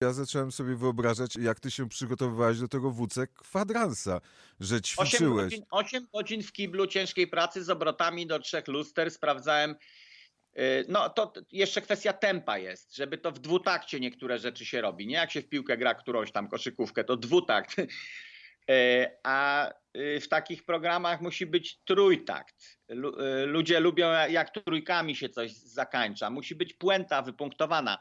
Ja zacząłem sobie wyobrażać, jak ty się przygotowywałeś do tego WC kwadransa, że 8 ćwiczyłeś. godzin, 8 godzin w kiblu ciężkiej pracy z obrotami do trzech luster sprawdzałem. y, No to t- jeszcze kwestia tempa jest, żeby to w dwutakcie niektóre rzeczy się robi. Nie jak się w piłkę gra którąś tam koszykówkę, to dwutakt. Y, A y, w takich programach musi być trójtakt. Lu- y, Ludzie lubią jak trójkami się coś zakańcza. Musi być puenta wypunktowana.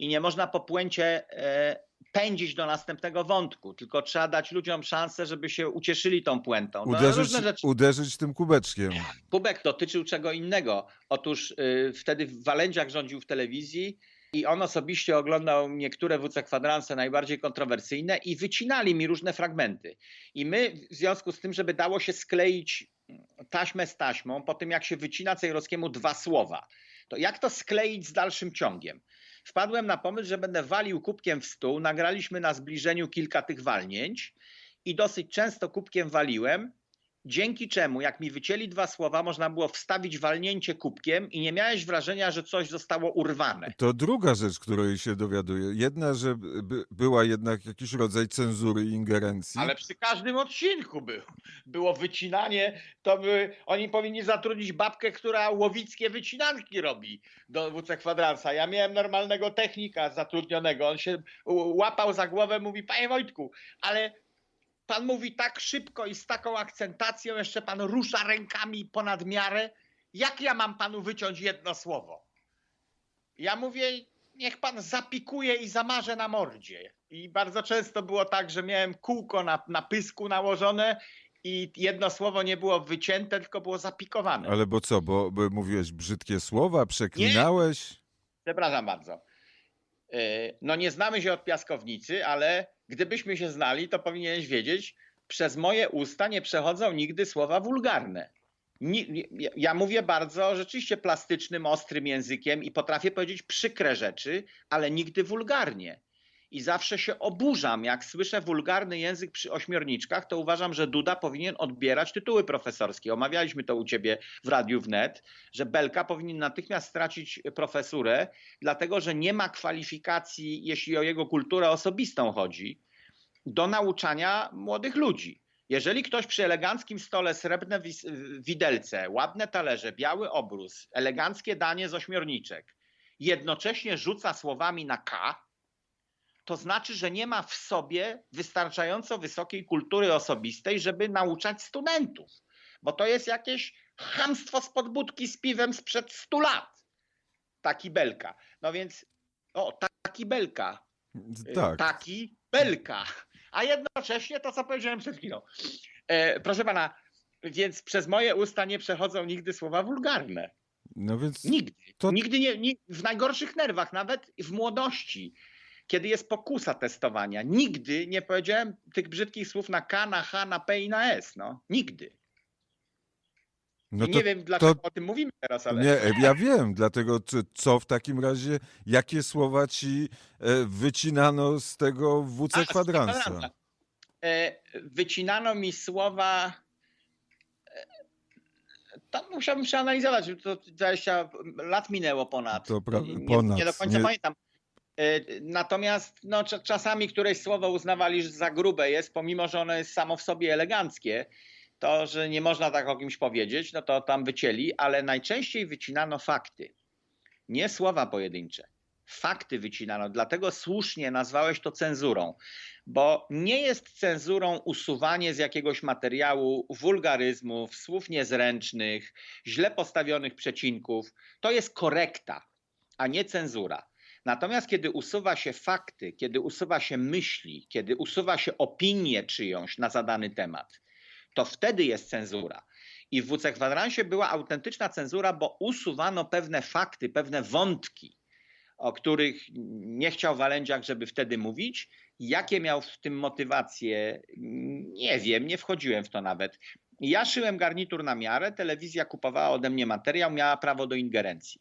I nie można po puencie e, pędzić do następnego wątku, tylko trzeba dać ludziom szansę, żeby się ucieszyli tą puentą. No, Uderzyć, uderzyć tym kubeczkiem. Kubek dotyczył czego innego. Otóż y, wtedy Walędziak rządził w telewizji i on osobiście oglądał niektóre WC kwadranse najbardziej kontrowersyjne i wycinali mi różne fragmenty. I my w związku z tym, żeby dało się skleić taśmę z taśmą, po tym jak się wycina Cejrowskiemu dwa słowa, to jak to skleić z dalszym ciągiem? Wpadłem na pomysł, że będę walił kubkiem w stół. Nagraliśmy na zbliżeniu kilka tych walnięć i dosyć często kubkiem waliłem, dzięki czemu, jak mi wycięli dwa słowa, można było wstawić walnięcie kubkiem i nie miałeś wrażenia, że coś zostało urwane. To druga rzecz, której się dowiaduję. Jedna, że by, była jednak jakiś rodzaj cenzury i ingerencji. Ale przy każdym odcinku był, było wycinanie, to by, oni powinni zatrudnić babkę, która łowickie wycinanki robi do WC Kwadransa. Ja miałem normalnego technika zatrudnionego, on się łapał za głowę, mówi, panie Wojtku, ale pan mówi tak szybko i z taką akcentacją, jeszcze pan rusza rękami ponad miarę, jak ja mam panu wyciąć jedno słowo? Ja mówię, niech pan zapikuje i zamarze na mordzie. I bardzo często było tak, że miałem kółko na, na pysku nałożone i jedno słowo nie było wycięte, tylko było zapikowane. Ale bo co, bo, bo mówiłeś brzydkie słowa, przeklinałeś? Przepraszam bardzo. Yy, No nie znamy się od piaskownicy, ale gdybyśmy się znali, to powinieneś wiedzieć, przez moje usta nie przechodzą nigdy słowa wulgarne. Ja mówię bardzo rzeczywiście plastycznym, ostrym językiem i potrafię powiedzieć przykre rzeczy, ale nigdy wulgarnie. I zawsze się oburzam, jak słyszę wulgarny język przy ośmiorniczkach, to uważam, że Duda powinien odbierać tytuły profesorskie. Omawialiśmy to u ciebie w Radiu Wnet, że Belka powinien natychmiast stracić profesurę, dlatego że nie ma kwalifikacji, jeśli o jego kulturę osobistą chodzi, do nauczania młodych ludzi. Jeżeli ktoś przy eleganckim stole srebrne widelce, ładne talerze, biały obrus, eleganckie danie z ośmiorniczek, jednocześnie rzuca słowami na K, to znaczy, że nie ma w sobie wystarczająco wysokiej kultury osobistej, żeby nauczać studentów. Bo to jest jakieś chamstwo z podbudki z piwem sprzed 100 lat. Taki belka. No więc, o, taki belka. Y, Tak. Taki belka. A jednocześnie to, co powiedziałem przed chwilą. E, proszę pana, więc przez moje usta nie przechodzą nigdy słowa wulgarne. No więc Nigdy. To- Nigdy nie, nie, w najgorszych nerwach, nawet w młodości, kiedy jest pokusa testowania. Nigdy nie powiedziałem tych brzydkich słów na K, na H, na P i na S. No. Nigdy. no to nie wiem, dlaczego o tym mówimy teraz, ale... Nie, ja wiem, dlatego co, w takim razie, jakie słowa ci e, wycinano z tego WC A, kwadransa? E, wycinano mi słowa. e, To musiałbym przeanalizować. To 20 lat minęło ponad. To pra- nie, ponad, nie do końca nie- pamiętam. E, Natomiast no, cza- czasami któreś słowo uznawali, że za grube jest, pomimo że ono jest samo w sobie eleganckie, to, że nie można tak o kimś powiedzieć, no to tam wycięli, ale najczęściej wycinano fakty, nie słowa pojedyncze. Fakty wycinano, dlatego słusznie nazwałeś to cenzurą, bo nie jest cenzurą usuwanie z jakiegoś materiału wulgaryzmów, słów niezręcznych, źle postawionych przecinków. To jest korekta, a nie cenzura. Natomiast kiedy usuwa się fakty, kiedy usuwa się myśli, kiedy usuwa się opinię czyjąś na zadany temat, to wtedy jest cenzura. I w WC Kwadransie była autentyczna cenzura, bo usuwano pewne fakty, pewne wątki, o których nie chciał Walędziak, żeby wtedy mówić. Jakie miał w tym motywacje, nie wiem, nie wchodziłem w to nawet. Ja szyłem garnitur na miarę, telewizja kupowała ode mnie materiał, miała prawo do ingerencji.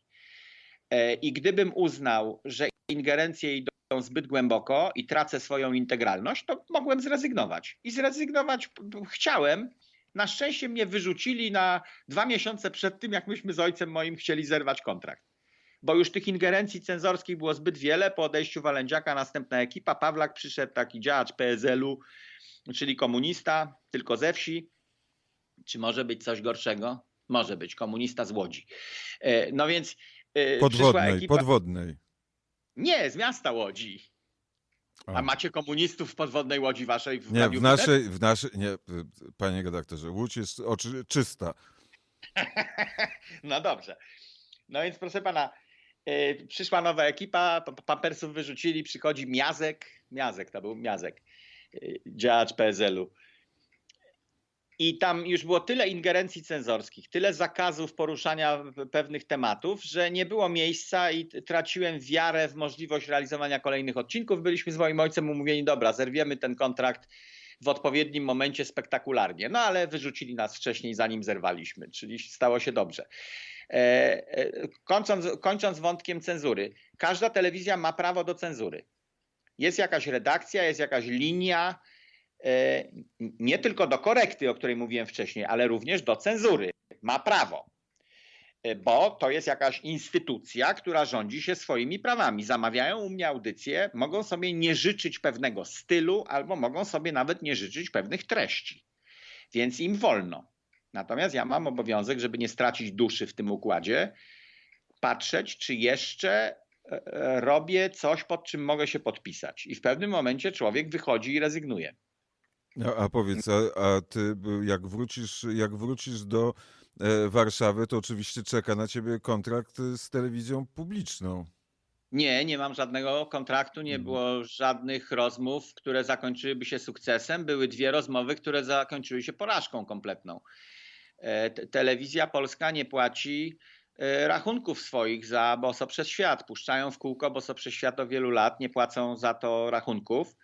E, I gdybym uznał, że ingerencje idą zbyt głęboko i tracę swoją integralność, to mogłem zrezygnować. I zrezygnować chciałem. Na szczęście mnie wyrzucili na dwa miesiące przed tym, jak myśmy z ojcem moim chcieli zerwać kontrakt. bo już tych ingerencji cenzorskich było zbyt wiele. Po odejściu Walędziaka następna ekipa, Pawlak przyszedł, taki działacz PSL-u, czyli komunista, tylko ze wsi. Czy może być coś gorszego? Może być, komunista z Łodzi. E, No więc Podwodnej, ekipa... podwodnej. Nie, z miasta Łodzi. O. A macie komunistów w podwodnej Łodzi waszej w Nie, w naszej, w naszej, nie, panie redaktorze, Łódź jest oczy, czysta. No dobrze. No więc proszę pana, yy, przyszła nowa ekipa, pa- pampersów wyrzucili, przychodzi Miazek, Miazek to był Miazek, yy, działacz PSL-u. I tam już było tyle ingerencji cenzorskich, tyle zakazów poruszania pewnych tematów, że nie było miejsca i traciłem wiarę w możliwość realizowania kolejnych odcinków. Byliśmy z moim ojcem umówieni, dobra, zerwiemy ten kontrakt w odpowiednim momencie spektakularnie. No ale wyrzucili nas wcześniej, zanim zerwaliśmy, czyli stało się dobrze. E, e, Kończąc, kończąc wątkiem cenzury, każda telewizja ma prawo do cenzury. Jest jakaś redakcja, jest jakaś linia, nie tylko do korekty, o której mówiłem wcześniej, ale również do cenzury. Ma prawo. E, Bo to jest jakaś instytucja, która rządzi się swoimi prawami. Zamawiają u mnie audycje, mogą sobie nie życzyć pewnego stylu, albo mogą sobie nawet nie życzyć pewnych treści. Więc im wolno. Natomiast ja mam obowiązek, żeby nie stracić duszy w tym układzie, patrzeć, czy jeszcze e, e, robię coś, pod czym mogę się podpisać. I w pewnym momencie człowiek wychodzi i rezygnuje. A, a powiedz, a, a ty jak wrócisz, jak wrócisz do e, Warszawy, to oczywiście czeka na ciebie kontrakt y, z telewizją publiczną. Nie, nie mam żadnego kontraktu, nie Mhm. było żadnych rozmów, które zakończyłyby się sukcesem. Były dwie rozmowy, które zakończyły się porażką kompletną. E, te- Telewizja polska nie płaci e, rachunków swoich za Boso przez świat. Puszczają w kółko Boso przez świat od wielu lat, nie płacą za to rachunków.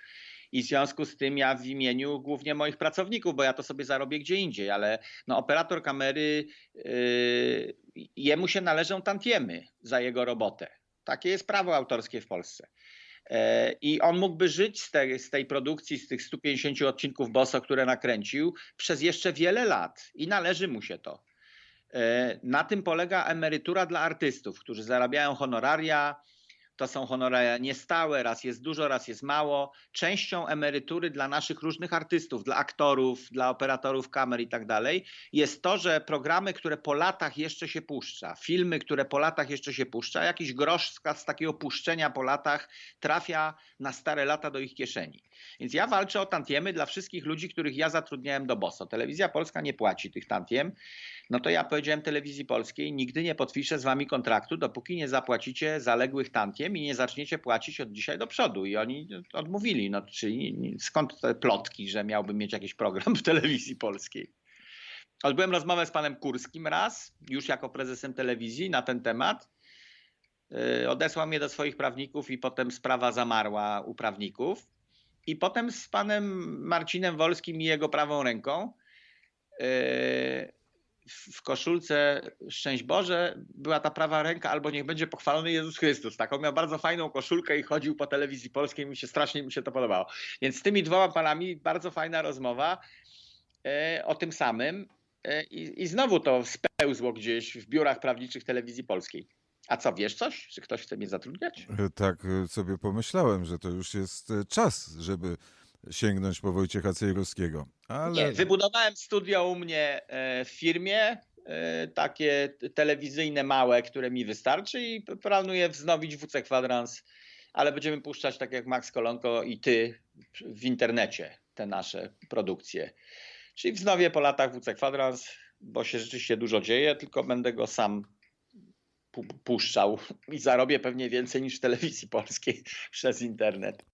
I w związku z tym ja w imieniu głównie moich pracowników, bo ja to sobie zarobię gdzie indziej, ale no, operator kamery, yy, jemu się należą tantiemy za jego robotę. Takie jest prawo autorskie w Polsce. E, I on mógłby żyć z tej, z tej produkcji, z tych 150 odcinków Boso, które nakręcił, przez jeszcze wiele lat i należy mu się to. E, Na tym polega emerytura dla artystów, którzy zarabiają honoraria. To są honoraria niestałe, raz jest dużo, raz jest mało. Częścią emerytury dla naszych różnych artystów, dla aktorów, dla operatorów kamer i tak dalej, jest to, że programy, które po latach jeszcze się puszcza, filmy, które po latach jeszcze się puszcza, jakiś grosz z takiego puszczenia po latach trafia na stare lata do ich kieszeni. Więc ja walczę o tantiemy dla wszystkich ludzi, których ja zatrudniałem do BOSO. Telewizja Polska nie płaci tych tantiem. No to ja powiedziałem telewizji polskiej, nigdy nie podpiszę z wami kontraktu, dopóki nie zapłacicie zaległych tantiem i nie zaczniecie płacić od dzisiaj do przodu. I oni odmówili. No, czyli skąd te plotki, że miałbym mieć jakiś program w telewizji polskiej? Odbyłem rozmowę z panem Kurskim raz, już jako prezesem telewizji na ten temat. Yy, Odesłał mnie do swoich prawników i potem sprawa zamarła u prawników. I potem z panem Marcinem Wolskim i jego prawą ręką yy, w koszulce Szczęść Boże była ta prawa ręka, albo niech będzie pochwalony Jezus Chrystus. Taką miał bardzo fajną koszulkę i chodził po telewizji polskiej, mi się strasznie mi się to podobało. Więc z tymi dwoma panami bardzo fajna rozmowa e, o tym samym E, i, znowu to spełzło gdzieś w biurach prawniczych telewizji polskiej. A co, wiesz coś? Czy ktoś chce mnie zatrudniać? E, Tak sobie pomyślałem, że to już jest czas, żeby sięgnąć po Wojciecha Cejrowskiego. Ale Nie, wybudowałem studio u mnie e, w firmie, e, takie telewizyjne małe, które mi wystarczy i planuję wznowić WC Kwadrans, ale będziemy puszczać tak jak Max Kolonko i ty w internecie te nasze produkcje. Czyli wznowię po latach WC Kwadrans, bo się rzeczywiście dużo dzieje, tylko będę go sam pu- puszczał i zarobię pewnie więcej niż w telewizji polskiej przez internet.